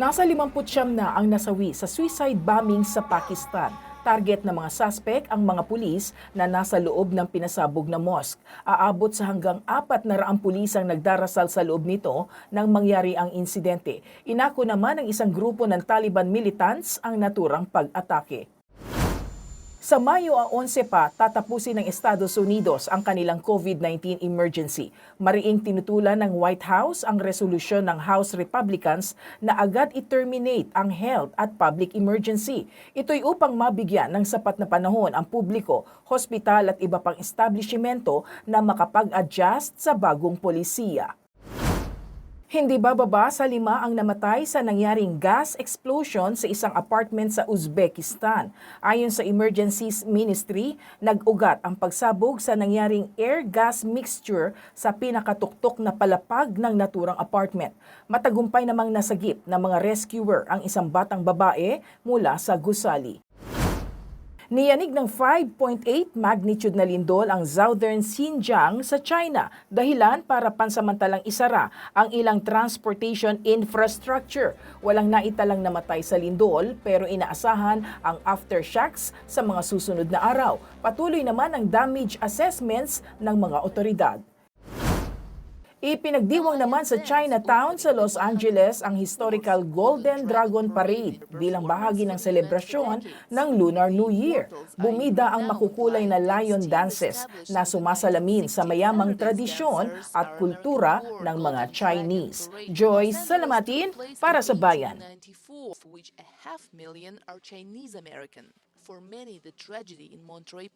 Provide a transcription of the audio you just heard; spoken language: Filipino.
Nasa 50 na ang nasawi sa suicide bombing sa Pakistan. Target ng mga suspect ang mga pulis na nasa loob ng pinasabog na mosque. Aabot sa hanggang apat na raang pulis ang nagdarasal sa loob nito nang mangyari ang insidente. Inako naman ng isang grupo ng Taliban militants ang naturang pag-atake. Sa Mayo a 11 pa, tatapusin ng Estados Unidos ang kanilang COVID-19 emergency. Mariing tinutulan ng White House ang resolusyon ng House Republicans na agad i-terminate ang health at public emergency. Ito'y upang mabigyan ng sapat na panahon ang publiko, hospital at iba pang establishmento na makapag-adjust sa bagong polisiya. Hindi bababa sa lima ang namatay sa nangyaring gas explosion sa isang apartment sa Uzbekistan. Ayon sa Emergencies Ministry, nag-ugat ang pagsabog sa nangyaring air-gas mixture sa pinakatuktok na palapag ng naturang apartment. Matagumpay namang nasagip ng mga rescuer ang isang batang babae mula sa gusali. Niyanig ng 5.8 magnitude na lindol ang southern Xinjiang sa China, dahilan para pansamantalang isara ang ilang transportation infrastructure. Walang naitalang namatay sa lindol pero inaasahan ang aftershocks sa mga susunod na araw. Patuloy naman ang damage assessments ng mga otoridad. Ipinagdiwang naman sa Chinatown sa Los Angeles ang historical Golden Dragon Parade bilang bahagi ng selebrasyon ng Lunar New Year. Bumida ang makukulay na lion dances na sumasalamin sa mayamang tradisyon at kultura ng mga Chinese. Joy Salamatin para sa Bayan. 94, of which a half million are Chinese American. For many, the tragedy in Monterey